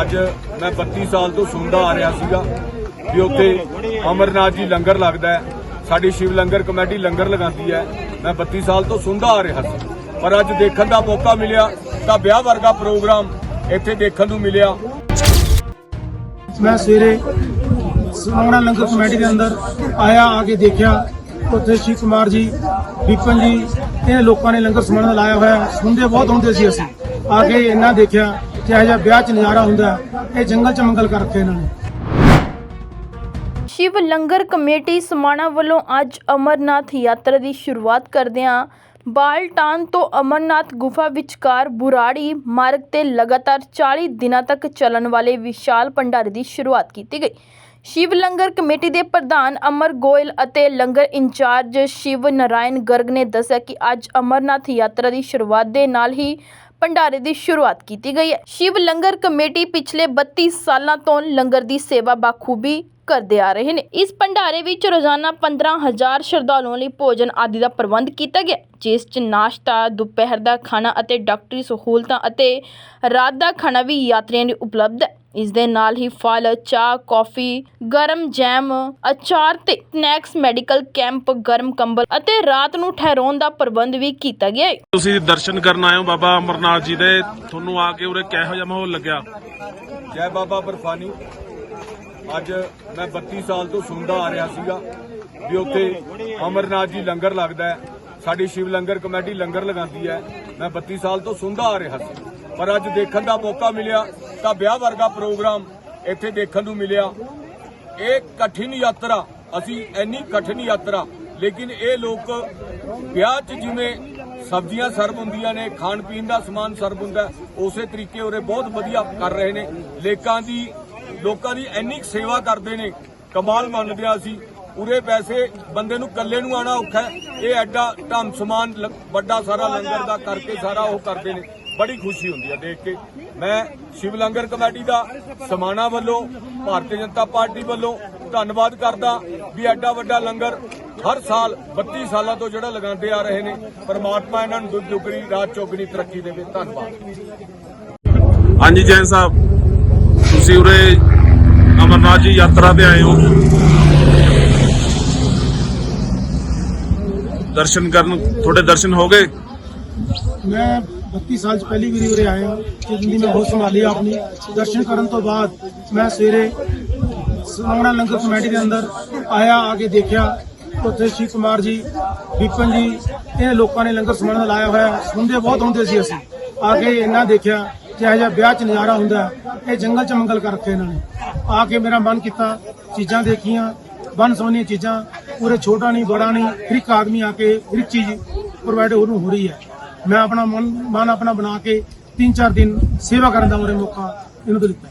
ਅੱਜ ਮੈਂ 32 ਸਾਲ ਤੋਂ ਸੁਣਦਾ ਆ ਰਿਹਾ ਸੀਗਾ ਵੀ ਉੱਥੇ ਅਮਰਨਾਥ ਜੀ ਲੰਗਰ ਲੱਗਦਾ ਹੈ। ਸਾਡੀ ਸ਼ਿਵ ਲੰਗਰ ਕਮੇਟੀ ਲੰਗਰ ਲਗਾਉਂਦੀ ਹੈ। ਮੈਂ 32 ਸਾਲ ਤੋਂ ਸੁਣਦਾ ਆ ਰਿਹਾ ਸੀ। ਪਰ ਅੱਜ ਦੇਖਣ ਦਾ ਮੌਕਾ ਮਿਲਿਆ, ਤਾਂ ਵਿਆਹ ਵਰਗਾ ਪ੍ਰੋਗਰਾਮ ਇੱਥੇ ਦੇਖਣ ਨੂੰ ਮਿਲਿਆ। ਮੈਂ ਸਵੇਰੇ ਸੋਹਣਾ ਲੰਗਰ ਕਮੇਟੀ ਦੇ ਅੰਦਰ ਆਇਆ, ਆ ਕੇ ਦੇਖਿਆ। ਉੱਥੇ ਸ਼ਿਵ ਕੁਮਾਰ ਜੀ, ਵਿਪਨ ਜੀ, ਇਹ ਲੋਕਾਂ ਨੇ ਲੰਗਰ ਸਮਾਨ ਲਾਇਆ ਹੋਇਆ। ਸੁਣਦੇ ਬਹੁਤ ਹੁੰਦੇ ਸੀ ਅਸੀਂ। ਆ ਕੇ ਇਹਨਾਂ ਦੇਖਿਆ। ਕਿ ਇਹ ਜਿਹਾ ਵਿਆਹ ਚ ਨਜ਼ਾਰਾ ਹੁੰਦਾ ਹੈ। ਇਹ ਜੰਗਲ ਚ ਮੰਗਲ ਕਰ ਰੱਖੇ ਇਹਨਾਂ ਨੇ ਸ਼ਿਵ ਲੰਗਰ ਕਮੇਟੀ ਸਮਾਣਾ ਵੱਲੋਂ ਅੱਜ ਅਮਰਨਾਥ ਯਾਤਰਾ ਦੀ ਸ਼ੁਰੂਆਤ ਕਰਦਿਆਂ ਬਾਲਟਾਨ ਤੋਂ ਅਮਰਨਾਥ ਗੁਫਾ ਵਿਚਕਾਰ ਬੁਰਾੜੀ ਮਾਰਗ ਤੇ ਲਗਾਤਾਰ 40 ਦਿਨਾਂ ਤੱਕ ਚੱਲਣ ਵਾਲੇ ਵਿਸ਼ਾਲ ਭੰਡਾਰੇ ਦੀ ਸ਼ੁਰੂਆਤ ਕੀਤੀ ਗਈ ਸ਼ਿਵ ਲੰਗਰ ਕਮੇਟੀ ਦੇ ਪ੍ਰਧਾਨ ਅਮਰ ਗੋਇਲ ਅਤੇ ਲੰਗਰ ਇੰਚਾਰਜ ਸ਼ਿਵ ਨਾਰਾਇਣ ਗਰਗ ਨੇ ਦੱਸਿਆ ਕਿ ਅੱਜ ਅਮਰਨਾਥ ਯਾਤਰਾ ਦੀ ਸ਼ੁਰੂਆਤ ਦੇ ਨਾਲ ਹੀ ਭੰਡਾਰੇ ਦੀ ਸ਼ੁਰੂਆਤ ਕੀਤੀ ਗਈ ਹੈ। ਸ਼ਿਵ ਲੰਗਰ ਕਮੇਟੀ ਪਿਛਲੇ 32 ਸਾਲਾਂ ਤੋਂ ਲੰਗਰ ਦੀ ਸੇਵਾ ਬਾਖੂਬੀ ਕਰਦੇ ਆ ਰਹੇ ਨੇ। ਇਸ ਭੰਡਾਰੇ ਵਿੱਚ ਰੋਜ਼ਾਨਾ 15000 ਸ਼ਰਧਾਲੂਆਂ ਲਈ ਭੋਜਨ ਆਦਿ ਦਾ ਪ੍ਰਬੰਧ ਕੀਤਾ ਗਿਆ, ਜਿਸ 'ਚ ਨਾਸ਼ਤਾ, ਦੁਪਹਿਰ ਦਾ ਖਾਣਾ ਅਤੇ ਡਾਕਟਰੀ ਸਹੂਲਤਾਂ ਅਤੇ ਰਾਤ ਦਾ ਖਾਣਾ ਵੀ ਯਾਤਰੀਆਂ ਲਈ ਉਪਲਬਧ ਹੈ। ਇਸ ਦੇ ਨਾਲ ਹੀ ਫਲ ਚਾਹ ਕੌਫੀ ਗਰਮ ਜੈਮ ਅਚਾਰ ਤੇ ਸਨੈਕਸ ਮੈਡੀਕਲ ਕੈਂਪ ਗਰਮ ਕੰਬਲ ਅਤੇ ਰਾਤ ਨੂੰ ਠਹਿਰਾਉਣ ਦਾ ਪ੍ਰਬੰਧ ਵੀ ਕੀਤਾ ਗਿਆ ਹੈ। ਤੁਸੀਂ ਦਰਸ਼ਨ ਕਰਨ ਆਏ ਹੋ ਬਾਬਾ ਅਮਰਨਾਥ ਜੀ ਦੇ। ਤੁਹਾਨੂੰ ਆ ਕੇ ਉਰੇ ਕਿਹੋ ਜਿਹਾ ਮਾਹੌਲ ਲੱਗਿਆ? ਜੈ ਬਾਬਾ ਬਰਫਾਨੀ। ਅੱਜ ਮੈਂ 32 ਸਾਲ ਤੋਂ ਸੁਣਦਾ ਆ ਰਿਹਾ ਸੀਗਾ ਵੀ ਉੱਥੇ ਅਮਰਨਾਥ ਜੀ ਲੰਗਰ ਲੱਗਦਾ ਹੈ। ਸਾਡੀ ਸ਼ਿਵ ਲੰਗਰ ਕਮੇਟੀ ਲੰਗਰ ਲਗਾਉਂਦੀ ਹੈ। ਮੈਂ 32 ਸਾਲ ਤੋਂ ਸੁਣਦਾ ਆ ਰਿਹਾ ਸੀ। ਪਰ ਅੱਜ ਦੇਖਣ ਦਾ ਮੌਕਾ ਮਿਲਿਆ ਤਾਂ ਵਿਆਹ ਵਰਗਾ ਪ੍ਰੋਗਰਾਮ ਇੱਥੇ ਦੇਖਣ ਨੂੰ ਮਿਲਿਆ। ਇਹ ਕਠਿਨ ਯਾਤਰਾ, ਅਸੀਂ ਇੰਨੀ ਕਠਿਨ ਯਾਤਰਾ, ਲੇਕਿਨ ਇਹ ਲੋਕ ਵਿਆਹ 'ਚ ਜਿਵੇਂ ਸਬਜ਼ੀਆਂ ਸਰਵ ਹੁੰਦੀਆਂ ਨੇ, ਖਾਣ ਪੀਣ ਦਾ ਸਮਾਨ ਸਰਵ ਹੁੰਦਾ, ਉਸੇ ਤਰੀਕੇ ਉਰੇ ਬਹੁਤ ਵਧੀਆ ਕਰ ਰਹੇ ਨੇ। ਲੇਕਾਂ ਦੀ, ਲੋਕਾਂ ਦੀ ਇੰਨੀ ਕੁ ਸੇਵਾ ਕਰਦੇ ਨੇ, ਕਮਾਲ ਮੰਨਦੇ ਆ ਅਸੀਂ। ਉਰੇ ਵੈਸੇ ਬੰਦੇ ਨੂੰ ਇਕੱਲੇ ਨੂੰ ਆਣਾ ਔਖਾ ਇਹ ਐਡਾ ਢੰਮ ਸਮਾਨ ਵੱਡਾ ਸਾਰਾ ਲੰਗਰ ਦਾ ਕਰਕੇ ਸਾਰਾ ਉਹ ਕਰਦੇ ਨੇ। ਬੜੀ ਖੁਸ਼ੀ ਹੁੰਦੀ ਹੈ ਦੇਖ ਕੇ। ਮੈਂ ਸ਼ਿਵ ਲੰਗਰ ਕਮੇਟੀ ਦਾ ਸਮਾਣਾ ਵੱਲੋਂ ਭਾਰਤੀ ਜਨਤਾ ਪਾਰਟੀ ਵੱਲੋਂ ਧੰਨਵਾਦ ਕਰਦਾ ਵੀ ਐਡਾ ਵੱਡਾ ਲੰਗਰ ਹਰ ਸਾਲ 32 ਸਾਲਾਂ ਤੋਂ ਜਿਹੜਾ ਲਗਾਉਂਦੇ ਆ ਰਹੇ ਨੇ। ਪਰਮਾਤਮਾ ਇਹਨਾਂ ਨੂੰ ਦੁੱਧ ਦੁਗਣੀ ਰਾਤ ਚੌਗਣੀ ਤਰੱਕੀ ਦੇਵੇ। ਧੰਨਵਾਦ। ਹਾਂਜੀ ਜੈਨ ਸਾਹਿਬ। ਤੁਸੀਂ ਉਰੇ ਅਮਰਨਾਥ ਜੀ ਯਾਤਰਾ ਤੇ ਆਏ ਹੋ। ਦਰਸ਼ਨ ਕਰਨ ਤੁਹਾਡੇ ਦਰਸ਼ਨ ਹੋ ਗਏ? ਮੈਂ 32 ਸਾਲ ਚ ਪਹਿਲੀ ਵਾਰੀ ਉਰੇ ਆਇਆ ਕਿ ਜ਼ਿੰਦਗੀ ਮੈਂ ਹੋਸ਼ ਸੰਭਾਲੀ ਆਪਣੀ। ਦਰਸ਼ਨ ਕਰਨ ਤੋਂ ਬਾਅਦ ਮੈਂ ਸਵੇਰੇ ਸੋਹਣਾ ਲੰਗਰ ਕਮੇਟੀ ਦੇ ਅੰਦਰ ਆਇਆ, ਆ ਕੇ ਦੇਖਿਆ। ਉੱਥੇ ਸ਼ਿਵ ਕੁਮਾਰ ਜੀ, ਵਿਪਨ ਜੀ ਇਹ ਲੋਕਾਂ ਨੇ ਲੰਗਰ ਸਮਾਨ ਲਾਇਆ ਹੋਇਆ। ਸੁਣਦੇ ਬਹੁਤ ਹੁੰਦੇ ਸੀ ਅਸੀਂ। ਆ ਕੇ ਇਹਨਾਂ ਦੇਖਿਆ ਕਿ ਇਹ ਜਿਹਾ ਵਿਆਹ ਚ ਨਜ਼ਾਰਾ ਹੁੰਦਾ। ਇਹ ਜੰਗਲ ਚ ਮੰਗਲ ਕਰ ਰੱਖੇ ਇਹਨਾਂ ਨੇ। ਆ ਕੇ ਮੇਰਾ ਮਨ ਕੀਤਾ, ਚੀਜ਼ਾਂ ਦੇਖੀਆਂ, ਬਨ ਸੋਹਣੀਆਂ ਚੀਜ਼ਾਂ। ਪੂਰੇ ਛੋਟਾ ਨਹੀਂ, ਬੜਾ ਨਹੀਂ, ਹਰ ਇੱਕ ਆਦਮੀ ਆ ਕੇ ਹਰ ਇੱਕ ਚੀਜ਼ ਪ੍ਰੋਵਾਈਡ ਉਹਨੂੰ ਹੋ ਰਹੀ ਹੈ। ਮੈਂ ਆਪਣਾ ਮਨ ਮਨ ਆਪਣਾ ਬਣਾ ਕੇ ਤਿੰਨ ਚਾਰ ਦਿਨ ਸੇਵਾ ਕਰਨ ਦਾ ਮੇਰੇ ਮੌਕਾ ਇਹਨੂੰ ਤੋਂ ਲਿੱਤਾ